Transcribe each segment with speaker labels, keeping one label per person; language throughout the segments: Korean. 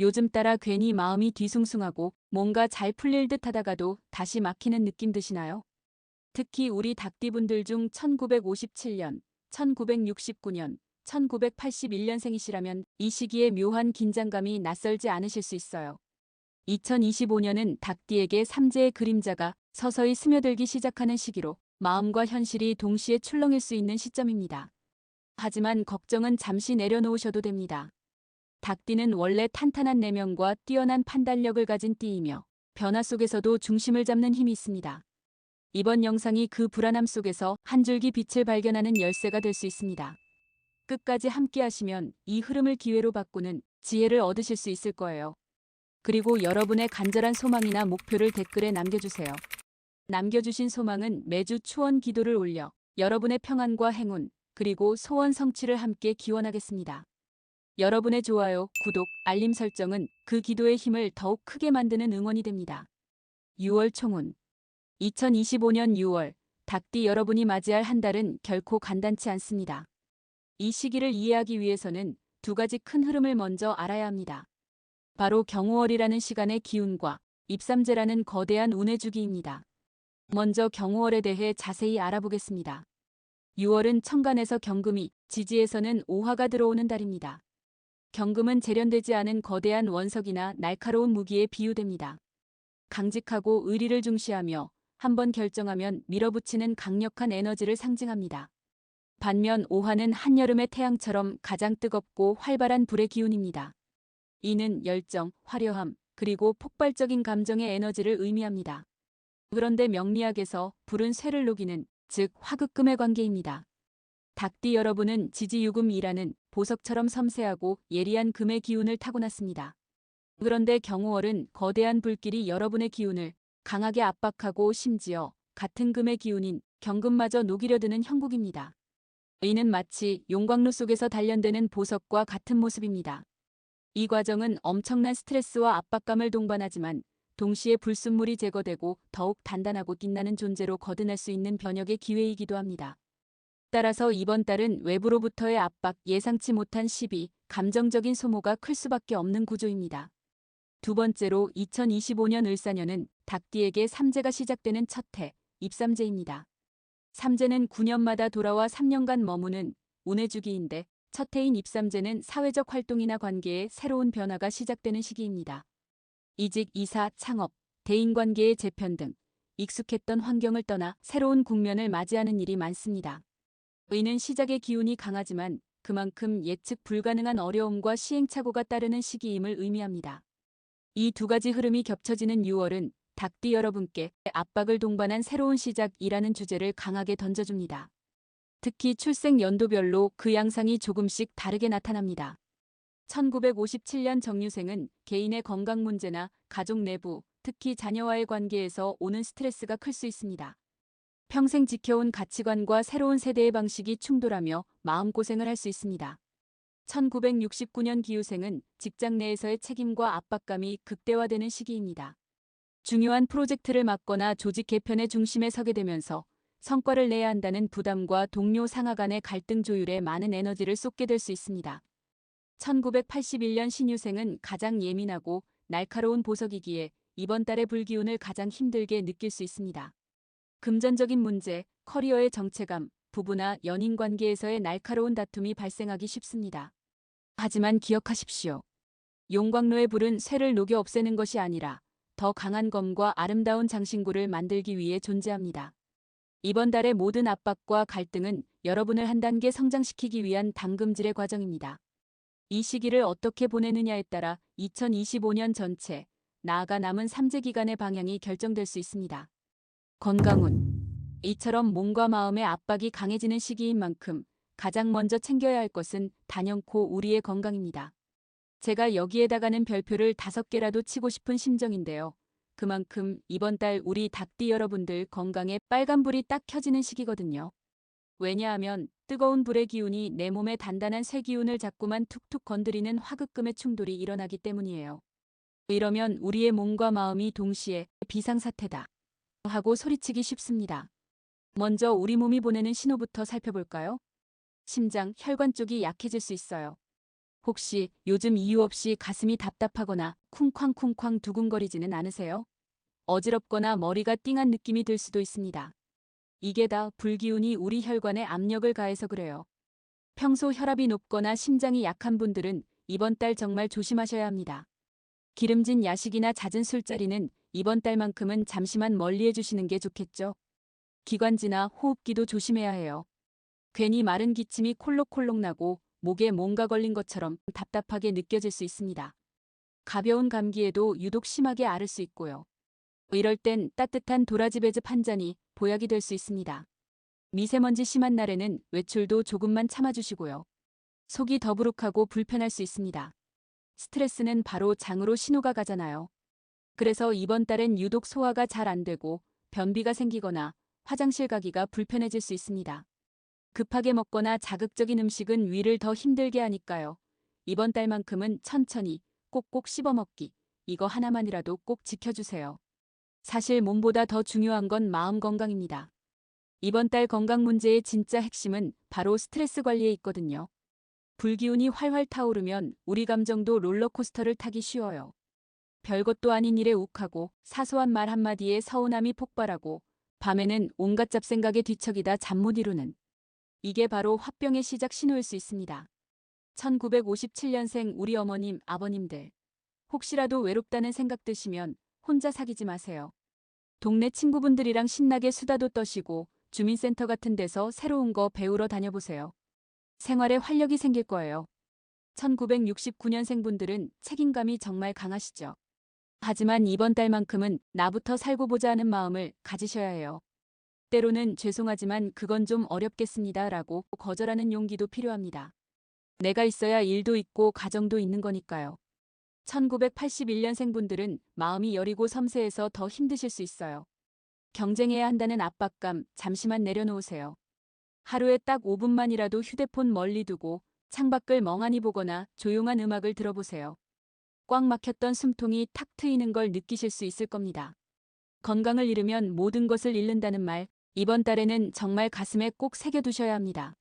Speaker 1: 요즘 따라 괜히 마음이 뒤숭숭하고 뭔가 잘 풀릴 듯 하다가도 다시 막히는 느낌 드시나요? 특히 우리 닭띠분들 중 1957년, 1969년, 1981년생이시라면 이 시기에 묘한 긴장감이 낯설지 않으실 수 있어요. 2025년은 닭띠에게 삼재의 그림자가 서서히 스며들기 시작하는 시기로 마음과 현실이 동시에 출렁일 수 있는 시점입니다. 하지만 걱정은 잠시 내려놓으셔도 됩니다. 닭띠는 원래 탄탄한 내면과 뛰어난 판단력을 가진 띠이며 변화 속에서도 중심을 잡는 힘이 있습니다. 이번 영상이 그 불안함 속에서 한 줄기 빛을 발견하는 열쇠가 될 수 있습니다. 끝까지 함께 하시면 이 흐름을 기회로 바꾸는 지혜를 얻으실 수 있을 거예요. 그리고 여러분의 간절한 소망이나 목표를 댓글에 남겨주세요. 남겨주신 소망은 매주 추원 기도를 올려 여러분의 평안과 행운, 그리고 소원 성취를 함께 기원하겠습니다. 여러분의 좋아요, 구독, 알림 설정은 그 기도의 힘을 더욱 크게 만드는 응원이 됩니다. 6월 총운 2025년 6월 닭띠 여러분이 맞이할 한 달은 결코 간단치 않습니다. 이 시기를 이해하기 위해서는 두 가지 큰 흐름을 먼저 알아야 합니다. 바로 경우월이라는 시간의 기운과 입삼재라는 거대한 운의 주기입니다. 먼저 경우월에 대해 자세히 알아보겠습니다. 6월은 천간에서 경금이, 지지에서는 오화가 들어오는 달입니다. 경금은 재련되지 않은 거대한 원석이나 날카로운 무기에 비유됩니다. 강직하고 의리를 중시하며 한번 결정하면 밀어붙이는 강력한 에너지를 상징합니다. 반면 오화는 한여름의 태양처럼 가장 뜨겁고 활발한 불의 기운입니다. 이는 열정, 화려함, 그리고 폭발적인 감정의 에너지를 의미합니다. 그런데 명리학에서 불은 쇠를 녹이는, 즉 화극금의 관계입니다. 닭띠 여러분은 지지유금이라는 보석처럼 섬세하고 예리한 금의 기운을 타고났습니다. 그런데 경우월은 거대한 불길이 여러분의 기운을 강하게 압박하고 심지어 같은 금의 기운인 경금마저 녹이려 드는 형국입니다. 이는 마치 용광로 속에서 단련되는 보석과 같은 모습입니다. 이 과정은 엄청난 스트레스와 압박감을 동반하지만 동시에 불순물이 제거되고 더욱 단단하고 빛나는 존재로 거듭날 수 있는 변혁의 기회이기도 합니다. 따라서 이번 달은 외부로부터의 압박, 예상치 못한 시비, 감정적인 소모가 클 수밖에 없는 구조입니다. 두 번째로 2025년 을사년은 닭띠에게 삼재가 시작되는 첫 해, 입삼재입니다. 삼재는 9년마다 돌아와 3년간 머무는 운의 주기인데 첫 해인 입삼재는 사회적 활동이나 관계에 새로운 변화가 시작되는 시기입니다. 이직, 이사, 창업, 대인관계의 재편 등 익숙했던 환경을 떠나 새로운 국면을 맞이하는 일이 많습니다. 의는 시작의 기운이 강하지만 그만큼 예측 불가능한 어려움과 시행착오가 따르는 시기임을 의미합니다. 이 두 가지 흐름이 겹쳐지는 6월은 닭띠 여러분께 압박을 동반한 새로운 시작이라는 주제를 강하게 던져줍니다. 특히 출생 연도별로 그 양상이 조금씩 다르게 나타납니다. 1957년 정유생은 개인의 건강 문제나 가족 내부, 특히 자녀와의 관계에서 오는 스트레스가 클 수 있습니다. 평생 지켜온 가치관과 새로운 세대의 방식이 충돌하며 마음고생을 할 수 있습니다. 1969년 기후생은 직장 내에서의 책임과 압박감이 극대화되는 시기입니다. 중요한 프로젝트를 맡거나 조직 개편의 중심에 서게 되면서 성과를 내야 한다는 부담과 동료 상하 간의 갈등 조율에 많은 에너지를 쏟게 될 수 있습니다. 1981년 신유생은 가장 예민하고 날카로운 보석이기에 이번 달의 불기운을 가장 힘들게 느낄 수 있습니다. 금전적인 문제, 커리어의 정체감, 부부나 연인 관계에서의 날카로운 다툼이 발생하기 쉽습니다. 하지만 기억하십시오. 용광로의 불은 쇠를 녹여 없애는 것이 아니라 더 강한 검과 아름다운 장신구를 만들기 위해 존재합니다. 이번 달의 모든 압박과 갈등은 여러분을 한 단계 성장시키기 위한 당금질의 과정입니다. 이 시기를 어떻게 보내느냐에 따라 2025년 전체, 나아가 남은 3재 기간의 방향이 결정될 수 있습니다. 건강운. 이처럼 몸과 마음의 압박이 강해지는 시기인 만큼 가장 먼저 챙겨야 할 것은 단연코 우리의 건강입니다. 제가 여기에다가는 별표를 다섯 개라도 치고 싶은 심정인데요. 그만큼 이번 달 우리 닭띠 여러분들 건강에 빨간불이 딱 켜지는 시기거든요. 왜냐하면 뜨거운 불의 기운이 내 몸의 단단한 쇠 기운을 자꾸만 툭툭 건드리는 화극금의 충돌이 일어나기 때문이에요. 이러면 우리의 몸과 마음이 동시에 비상사태다. 하고 소리치기 쉽습니다. 먼저 우리 몸이 보내는 신호부터 살펴볼까요? 심장, 혈관 쪽이 약해질 수 있어요. 혹시 요즘 이유 없이 가슴이 답답하거나 쿵쾅쿵쾅 두근거리지는 않으세요? 어지럽거나 머리가 띵한 느낌이 들 수도 있습니다. 이게 다 불기운이 우리 혈관에 압력을 가해서 그래요. 평소 혈압이 높거나 심장이 약한 분들은 이번 달 정말 조심하셔야 합니다. 기름진 야식이나 잦은 술자리는 이번 달만큼은 잠시만 멀리 해 주시는 게 좋겠죠. 기관지나 호흡기도 조심해야 해요. 괜히 마른 기침이 콜록콜록 나고 목에 뭔가 걸린 것처럼 답답하게 느껴질 수 있습니다. 가벼운 감기에도 유독 심하게 앓을 수 있고요. 이럴 땐 따뜻한 도라지 배즙 한 잔이 보약이 될 수 있습니다. 미세먼지 심한 날에는 외출도 조금만 참아주시고요. 속이 더부룩하고 불편할 수 있습니다. 스트레스는 바로 장으로 신호가 가잖아요. 그래서 이번 달엔 유독 소화가 잘 안 되고 변비가 생기거나 화장실 가기가 불편해질 수 있습니다. 급하게 먹거나 자극적인 음식은 위를 더 힘들게 하니까요. 이번 달만큼은 천천히 꼭꼭 씹어 먹기. 이거 하나만이라도 꼭 지켜주세요. 사실 몸보다 더 중요한 건 마음 건강입니다. 이번 달 건강 문제의 진짜 핵심은 바로 스트레스 관리에 있거든요. 불기운이 활활 타오르면 우리 감정도 롤러코스터를 타기 쉬워요. 별것도 아닌 일에 욱하고 사소한 말 한마디에 서운함이 폭발하고 밤에는 온갖 잡생각에 뒤척이다 잠 못 이루는 이게 바로 화병의 시작 신호일 수 있습니다. 1957년생 우리 어머님, 아버님들. 혹시라도 외롭다는 생각 드시면 혼자 사귀지 마세요. 동네 친구분들이랑 신나게 수다도 떠시고 주민센터 같은 데서 새로운 거 배우러 다녀보세요. 생활에 활력이 생길 거예요. 1969년생 분들은 책임감이 정말 강하시죠. 하지만 이번 달만큼은 나부터 살고 보자 하는 마음을 가지셔야 해요. 때로는 죄송하지만 그건 좀 어렵겠습니다 라고 거절하는 용기도 필요합니다. 내가 있어야 일도 있고 가정도 있는 거니까요. 1981년생 분들은 마음이 여리고 섬세해서 더 힘드실 수 있어요. 경쟁해야 한다는 압박감 잠시만 내려놓으세요. 하루에 딱 5분만이라도 휴대폰 멀리 두고 창밖을 멍하니 보거나 조용한 음악을 들어보세요. 꽉 막혔던 숨통이 탁 트이는 걸 느끼실 수 있을 겁니다. 건강을 잃으면 모든 것을 잃는다는 말, 이번 달에는 정말 가슴에 꼭 새겨두셔야 합니다.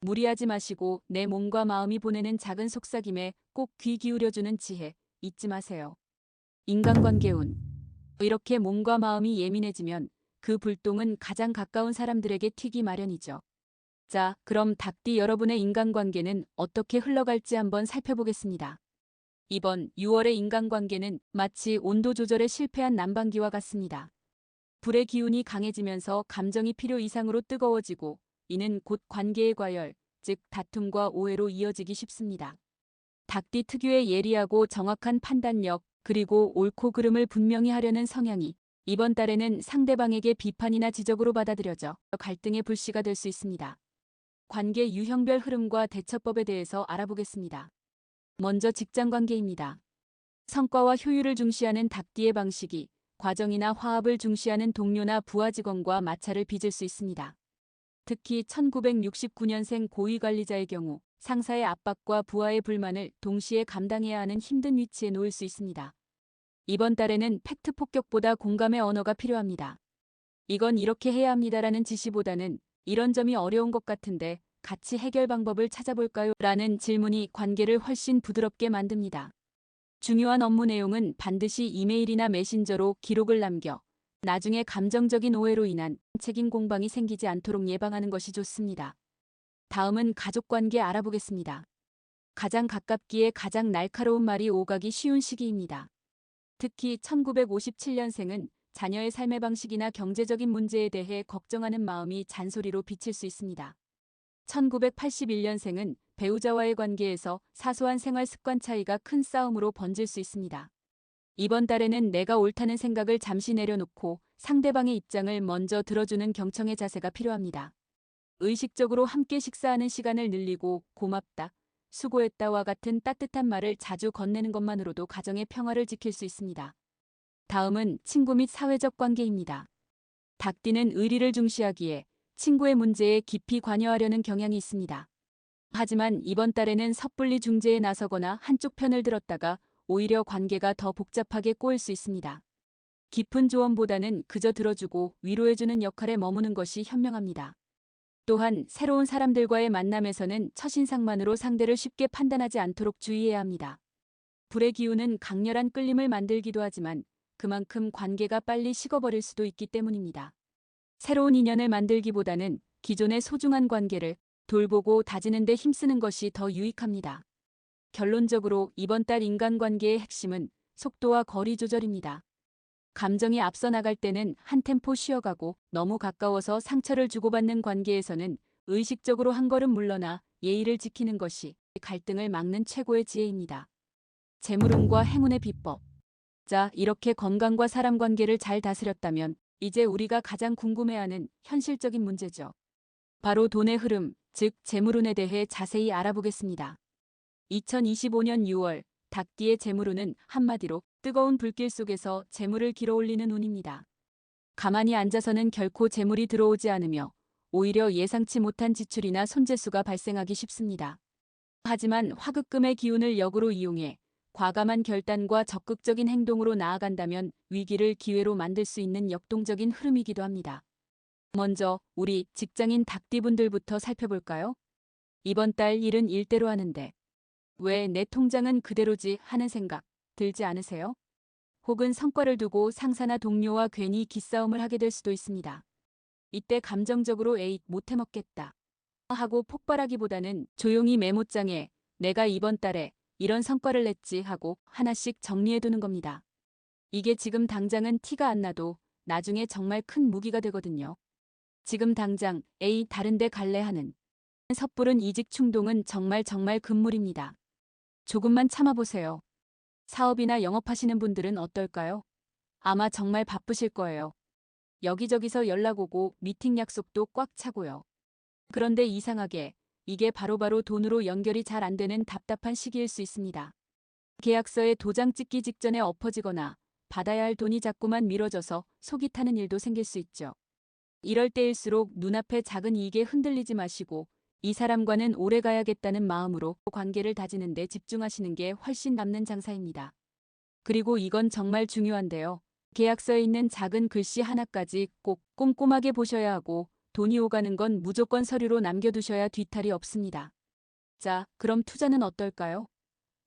Speaker 1: 무리하지 마시고 내 몸과 마음이 보내는 작은 속삭임에 꼭 귀 기울여주는 지혜 잊지 마세요. 인간관계 운. 이렇게 몸과 마음이 예민해지면 그 불똥은 가장 가까운 사람들에게 튀기 마련이죠. 자, 그럼 닭띠 여러분의 인간관계는 어떻게 흘러갈지 한번 살펴보겠습니다. 이번 6월의 인간관계는 마치 온도 조절에 실패한 난방기와 같습니다. 불의 기운이 강해지면서 감정이 필요 이상으로 뜨거워지고 이는 곧 관계의 과열, 즉 다툼과 오해로 이어지기 쉽습니다. 닭띠 특유의 예리하고 정확한 판단력, 그리고 옳고 그름을 분명히 하려는 성향이 이번 달에는 상대방에게 비판이나 지적으로 받아들여져 갈등의 불씨가 될 수 있습니다. 관계 유형별 흐름과 대처법에 대해서 알아보겠습니다. 먼저 직장 관계입니다. 성과와 효율을 중시하는 닭띠의 방식이 과정이나 화합을 중시하는 동료나 부하 직원과 마찰을 빚을 수 있습니다. 특히 1969년생 고위 관리자의 경우 상사의 압박과 부하의 불만을 동시에 감당해야 하는 힘든 위치에 놓일 수 있습니다. 이번 달에는 팩트 폭격보다 공감의 언어가 필요합니다. 이건 이렇게 해야 합니다라는 지시보다는 이런 점이 어려운 것 같은데 같이 해결 방법을 찾아볼까요? 라는 질문이 관계를 훨씬 부드럽게 만듭니다. 중요한 업무 내용은 반드시 이메일이나 메신저로 기록을 남겨 나중에 감정적인 오해로 인한 책임 공방이 생기지 않도록 예방하는 것이 좋습니다. 다음은 가족 관계 알아보겠습니다. 가장 가깝기에 가장 날카로운 말이 오가기 쉬운 시기입니다. 특히 1957년생은 자녀의 삶의 방식이나 경제적인 문제에 대해 걱정하는 마음이 잔소리로 비칠 수 있습니다. 1981년생은 배우자와의 관계에서 사소한 생활 습관 차이가 큰 싸움으로 번질 수 있습니다. 이번 달에는 내가 옳다는 생각을 잠시 내려놓고 상대방의 입장을 먼저 들어주는 경청의 자세가 필요합니다. 의식적으로 함께 식사하는 시간을 늘리고 고맙다, 수고했다와 같은 따뜻한 말을 자주 건네는 것만으로도 가정의 평화를 지킬 수 있습니다. 다음은 친구 및 사회적 관계입니다. 닭띠는 의리를 중시하기에 친구의 문제에 깊이 관여하려는 경향이 있습니다. 하지만 이번 달에는 섣불리 중재에 나서거나 한쪽 편을 들었다가 오히려 관계가 더 복잡하게 꼬일 수 있습니다. 깊은 조언보다는 그저 들어주고 위로해주는 역할에 머무는 것이 현명합니다. 또한 새로운 사람들과의 만남에서는 첫인상만으로 상대를 쉽게 판단하지 않도록 주의해야 합니다. 불의 기운은 강렬한 끌림을 만들기도 하지만 그만큼 관계가 빨리 식어버릴 수도 있기 때문입니다. 새로운 인연을 만들기보다는 기존의 소중한 관계를 돌보고 다지는 데 힘쓰는 것이 더 유익합니다. 결론적으로 이번 달 인간관계의 핵심은 속도와 거리 조절입니다. 감정이 앞서 나갈 때는 한 템포 쉬어가고 너무 가까워서 상처를 주고받는 관계에서는 의식적으로 한 걸음 물러나 예의를 지키는 것이 갈등을 막는 최고의 지혜입니다. 재물운과 행운의 비법. 자, 이렇게 건강과 사람 관계를 잘 다스렸다면 이제 우리가 가장 궁금해하는 현실적인 문제죠. 바로 돈의 흐름, 즉 재물운에 대해 자세히 알아보겠습니다. 2025년 6월 닭띠의 재물운은 한마디로 뜨거운 불길 속에서 재물을 길어올리는 운입니다. 가만히 앉아서는 결코 재물이 들어오지 않으며 오히려 예상치 못한 지출이나 손재수가 발생하기 쉽습니다. 하지만 화급금의 기운을 역으로 이용해 과감한 결단과 적극적인 행동으로 나아간다면 위기를 기회로 만들 수 있는 역동적인 흐름이기도 합니다. 먼저 우리 직장인 닭띠분들부터 살펴볼까요? 이번 달 일은 일대로 하는데 왜 내 통장은 그대로지 하는 생각 들지 않으세요? 혹은 성과를 두고 상사나 동료와 괜히 기싸움을 하게 될 수도 있습니다. 이때 감정적으로 에잇 못해 먹겠다 하고 폭발하기보다는 조용히 메모장에 내가 이번 달에 이런 성과를 냈지 하고 하나씩 정리해두는 겁니다. 이게 지금 당장은 티가 안 나도 나중에 정말 큰 무기가 되거든요. 지금 당장 A 다른 데 갈래 하는 섣부른 이직 충동은 정말 정말 금물입니다. 조금만 참아보세요. 사업이나 영업하시는 분들은 어떨까요? 아마 정말 바쁘실 거예요. 여기저기서 연락 오고 미팅 약속도 꽉 차고요. 그런데 이상하게 이게 바로 바로 돈으로 연결이 잘 안 되는 답답한 시기일 수 있습니다. 계약서에 도장 찍기 직전에 엎어지거나 받아야 할 돈이 자꾸만 미뤄져서 속이 타는 일도 생길 수 있죠. 이럴 때일수록 눈앞의 작은 이익에 흔들리지 마시고 이 사람과는 오래 가야겠다는 마음으로 관계를 다지는 데 집중하시는 게 훨씬 남는 장사입니다. 그리고 이건 정말 중요한데요. 계약서에 있는 작은 글씨 하나까지 꼭 꼼꼼하게 보셔야 하고 돈이 오가는 건 무조건 서류로 남겨두셔야 뒤탈이 없습니다. 자, 그럼 투자는 어떨까요?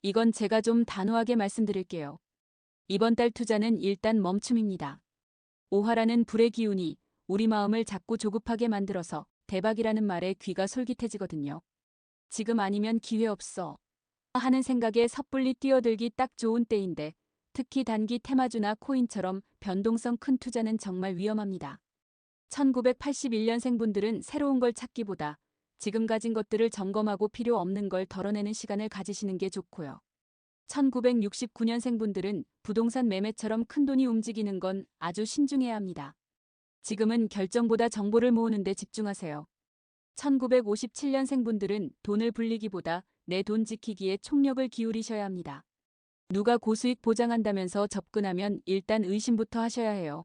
Speaker 1: 이건 제가 좀 단호하게 말씀드릴게요. 이번 달 투자는 일단 멈춤입니다. 오화라는 불의 기운이 우리 마음을 자꾸 조급하게 만들어서 대박이라는 말에 귀가 솔깃해지거든요. 지금 아니면 기회 없어. 하는 생각에 섣불리 뛰어들기 딱 좋은 때인데 특히 단기 테마주나 코인처럼 변동성 큰 투자는 정말 위험합니다. 1981년생 분들은 새로운 걸 찾기보다 지금 가진 것들을 점검하고 필요 없는 걸 덜어내는 시간을 가지시는 게 좋고요. 1969년생 분들은 부동산 매매처럼 큰 돈이 움직이는 건 아주 신중해야 합니다. 지금은 결정보다 정보를 모으는 데 집중하세요. 1957년생 분들은 돈을 불리기보다 내 돈 지키기에 총력을 기울이셔야 합니다. 누가 고수익 보장한다면서 접근하면 일단 의심부터 하셔야 해요.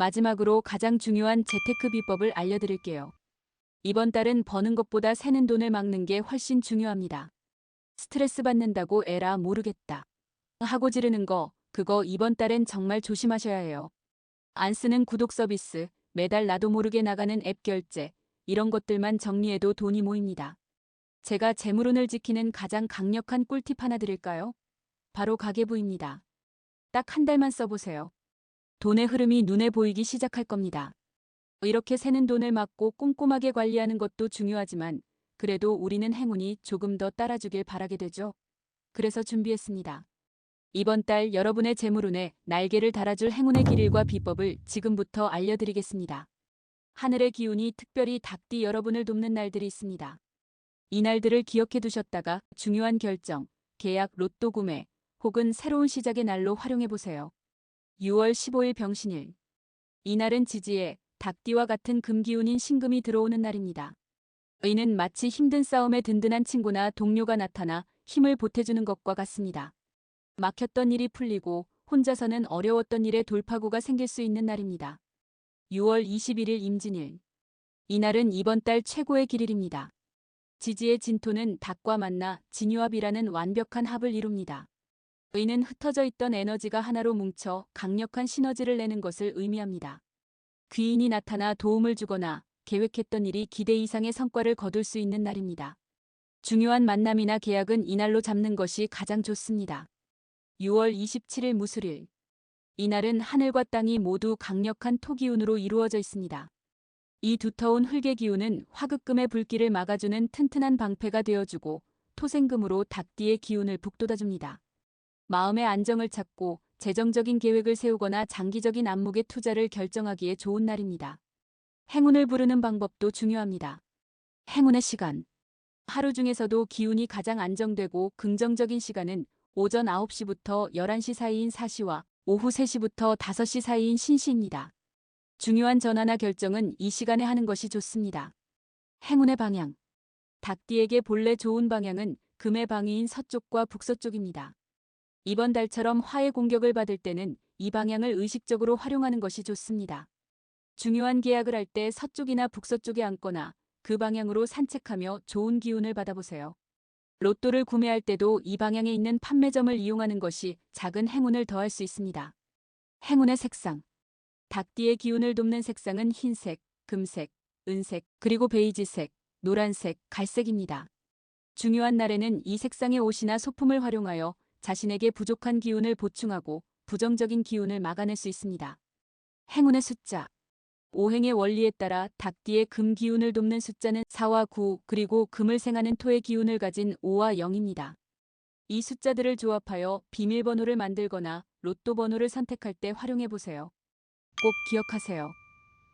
Speaker 1: 마지막으로 가장 중요한 재테크 비법을 알려드릴게요. 이번 달은 버는 것보다 새는 돈을 막는 게 훨씬 중요합니다. 스트레스 받는다고 에라 모르겠다. 하고 지르는 거, 그거 이번 달엔 정말 조심하셔야 해요. 안 쓰는 구독 서비스, 매달 나도 모르게 나가는 앱 결제, 이런 것들만 정리해도 돈이 모입니다. 제가 재물운을 지키는 가장 강력한 꿀팁 하나 드릴까요? 바로 가계부입니다. 딱 한 달만 써보세요. 돈의 흐름이 눈에 보이기 시작할 겁니다. 이렇게 새는 돈을 막고 꼼꼼하게 관리하는 것도 중요하지만 그래도 우리는 행운이 조금 더 따라주길 바라게 되죠. 그래서 준비했습니다. 이번 달 여러분의 재물운에 날개를 달아줄 행운의 길일과 비법을 지금부터 알려드리겠습니다. 하늘의 기운이 특별히 닭띠 여러분을 돕는 날들이 있습니다. 이 날들을 기억해 두셨다가 중요한 결정, 계약, 로또 구매 혹은 새로운 시작의 날로 활용해 보세요. 6월 15일 병신일. 이날은 지지에 닭띠와 같은 금기운인 신금이 들어오는 날입니다. 의는 마치 힘든 싸움에 든든한 친구나 동료가 나타나 힘을 보태주는 것과 같습니다. 막혔던 일이 풀리고 혼자서는 어려웠던 일에 돌파구가 생길 수 있는 날입니다. 6월 21일 임진일. 이날은 이번 달 최고의 길일입니다. 지지의 진토는 닭과 만나 진유합이라는 완벽한 합을 이룹니다. 의는 흩어져 있던 에너지가 하나로 뭉쳐 강력한 시너지를 내는 것을 의미합니다. 귀인이 나타나 도움을 주거나 계획했던 일이 기대 이상의 성과를 거둘 수 있는 날입니다. 중요한 만남이나 계약은 이날로 잡는 것이 가장 좋습니다. 6월 27일 무술일. 이날은 하늘과 땅이 모두 강력한 토기운으로 이루어져 있습니다. 이 두터운 흙의 기운은 화극금의 불길을 막아주는 튼튼한 방패가 되어주고 토생금으로 닭띠의 기운을 북돋아줍니다. 마음의 안정을 찾고 재정적인 계획을 세우거나 장기적인 안목의 투자를 결정하기에 좋은 날입니다. 행운을 부르는 방법도 중요합니다. 행운의 시간. 하루 중에서도 기운이 가장 안정되고 긍정적인 시간은 오전 9시부터 11시 사이인 사시와 오후 3시부터 5시 사이인 신시입니다. 중요한 전화나 결정은 이 시간에 하는 것이 좋습니다. 행운의 방향. 닭띠에게 본래 좋은 방향은 금의 방위인 서쪽과 북서쪽입니다. 이번 달처럼 화의 공격을 받을 때는 이 방향을 의식적으로 활용하는 것이 좋습니다. 중요한 계약을 할 때 서쪽이나 북서쪽에 앉거나 그 방향으로 산책하며 좋은 기운을 받아보세요. 로또를 구매할 때도 이 방향에 있는 판매점을 이용하는 것이 작은 행운을 더할 수 있습니다. 행운의 색상. 닭띠의 기운을 돕는 색상은 흰색, 금색, 은색, 그리고 베이지색, 노란색, 갈색입니다. 중요한 날에는 이 색상의 옷이나 소품을 활용하여 자신에게 부족한 기운을 보충하고 부정적인 기운을 막아낼 수 있습니다. 행운의 숫자. 오행의 원리에 따라 닭띠의 금 기운을 돕는 숫자는 4와 9 그리고 금을 생하는 토의 기운을 가진 5와 0입니다. 이 숫자들을 조합하여 비밀번호를 만들거나 로또 번호를 선택할 때 활용해 보세요. 꼭 기억하세요.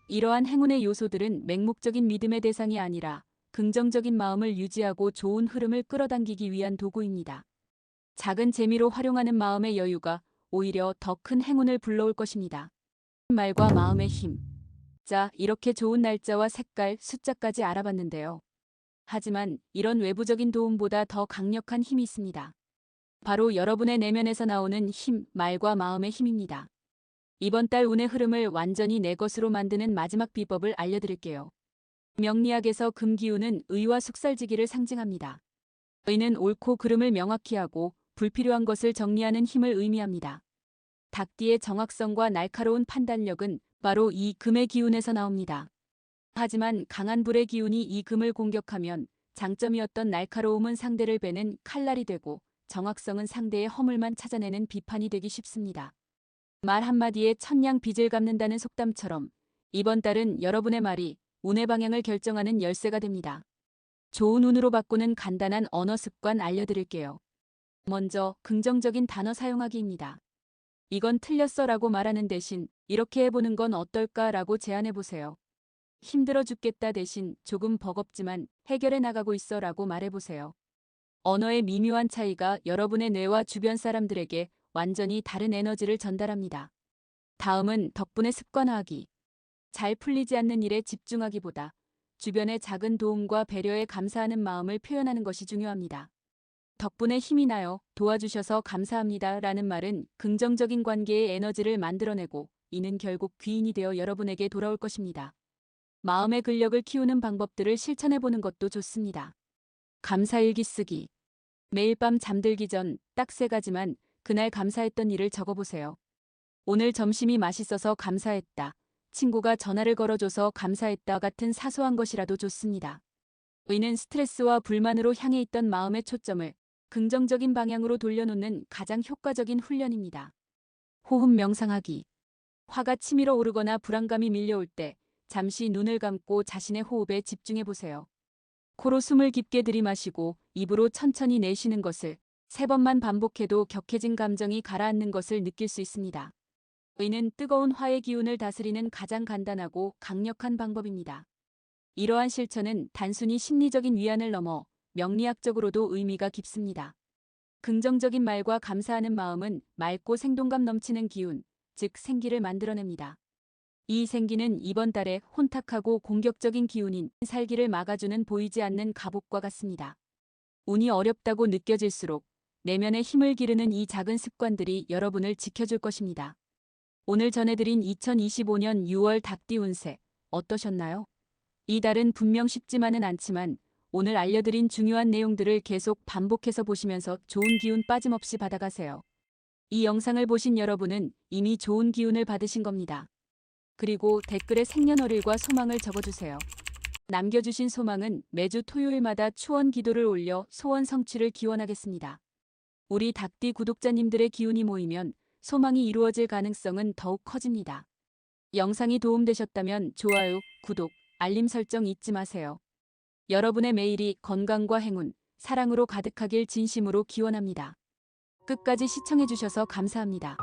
Speaker 1: 이러한 행운의 요소들은 맹목적인 믿음의 대상이 아니라 긍정적인 마음을 유지하고 좋은 흐름을 끌어당기기 위한 도구입니다. 작은 재미로 활용하는 마음의 여유가 오히려 더 큰 행운을 불러올 것입니다. 말과 마음의 힘. 자, 이렇게 좋은 날짜와 색깔, 숫자까지 알아봤는데요. 하지만 이런 외부적인 도움보다 더 강력한 힘이 있습니다. 바로 여러분의 내면에서 나오는 힘, 말과 마음의 힘입니다. 이번 달 운의 흐름을 완전히 내 것으로 만드는 마지막 비법을 알려드릴게요. 명리학에서 금기운은 의와 숙살지기를 상징합니다. 의는 옳고 그름을 명확히 하고 불필요한 것을 정리하는 힘을 의미합니다. 닭띠의 정확성과 날카로운 판단력은 바로 이 금의 기운에서 나옵니다. 하지만 강한 불의 기운이 이 금을 공격하면 장점이었던 날카로움은 상대를 베는 칼날이 되고 정확성은 상대의 허물만 찾아내는 비판이 되기 쉽습니다. 말 한마디에 천냥 빚을 갚는다는 속담처럼 이번 달은 여러분의 말이 운의 방향을 결정하는 열쇠가 됩니다. 좋은 운으로 바꾸는 간단한 언어 습관 알려드릴게요. 먼저 긍정적인 단어 사용하기입니다. 이건 틀렸어 라고 말하는 대신 이렇게 해보는 건 어떨까 라고 제안해 보세요. 힘들어 죽겠다 대신 조금 버겁지만 해결해 나가고 있어 라고 말해보세요. 언어의 미묘한 차이가 여러분의 뇌와 주변 사람들에게 완전히 다른 에너지를 전달합니다. 다음은 덕분에 습관화하기. 잘 풀리지 않는 일에 집중하기보다 주변의 작은 도움과 배려에 감사하는 마음을 표현하는 것이 중요합니다. 덕분에 힘이 나요. 도와주셔서 감사합니다. 라는 말은 긍정적인 관계의 에너지를 만들어내고 이는 결국 귀인이 되어 여러분에게 돌아올 것입니다. 마음의 근력을 키우는 방법들을 실천해 보는 것도 좋습니다. 감사일기 쓰기. 매일 밤 잠들기 전 딱 세 가지만 그날 감사했던 일을 적어보세요. 오늘 점심이 맛있어서 감사했다. 친구가 전화를 걸어줘서 감사했다 같은 사소한 것이라도 좋습니다. 의는 스트레스와 불만으로 향해 있던 마음의 초점을 긍정적인 방향으로 돌려놓는 가장 효과적인 훈련입니다. 호흡 명상하기. 화가 치밀어 오르거나 불안감이 밀려올 때 잠시 눈을 감고 자신의 호흡에 집중해 보세요. 코로 숨을 깊게 들이마시고 입으로 천천히 내쉬는 것을 세 번만 반복해도 격해진 감정이 가라앉는 것을 느낄 수 있습니다. 의는 뜨거운 화의 기운을 다스리는 가장 간단하고 강력한 방법입니다. 이러한 실천은 단순히 심리적인 위안을 넘어 명리학적으로도 의미가 깊습니다. 긍정적인 말과 감사하는 마음은 맑고 생동감 넘치는 기운, 즉 생기를 만들어냅니다. 이 생기는 이번 달에 혼탁하고 공격적인 기운인 살기를 막아주는 보이지 않는 갑옷과 같습니다. 운이 어렵다고 느껴질수록 내면의 힘을 기르는 이 작은 습관들이 여러분을 지켜줄 것입니다. 오늘 전해드린 2025년 6월 닭띠 운세 어떠셨나요? 이 달은 분명 쉽지만은 않지만 오늘 알려드린 중요한 내용들을 계속 반복해서 보시면서 좋은 기운 빠짐없이 받아가세요. 이 영상을 보신 여러분은 이미 좋은 기운을 받으신 겁니다. 그리고 댓글에 생년월일과 소망을 적어주세요. 남겨주신 소망은 매주 토요일마다 추원 기도를 올려 소원 성취를 기원하겠습니다. 우리 닭띠 구독자님들의 기운이 모이면 소망이 이루어질 가능성은 더욱 커집니다. 영상이 도움되셨다면 좋아요, 구독, 알림 설정 잊지 마세요. 여러분의 매일이 건강과 행운, 사랑으로 가득하길 진심으로 기원합니다. 끝까지 시청해주셔서 감사합니다.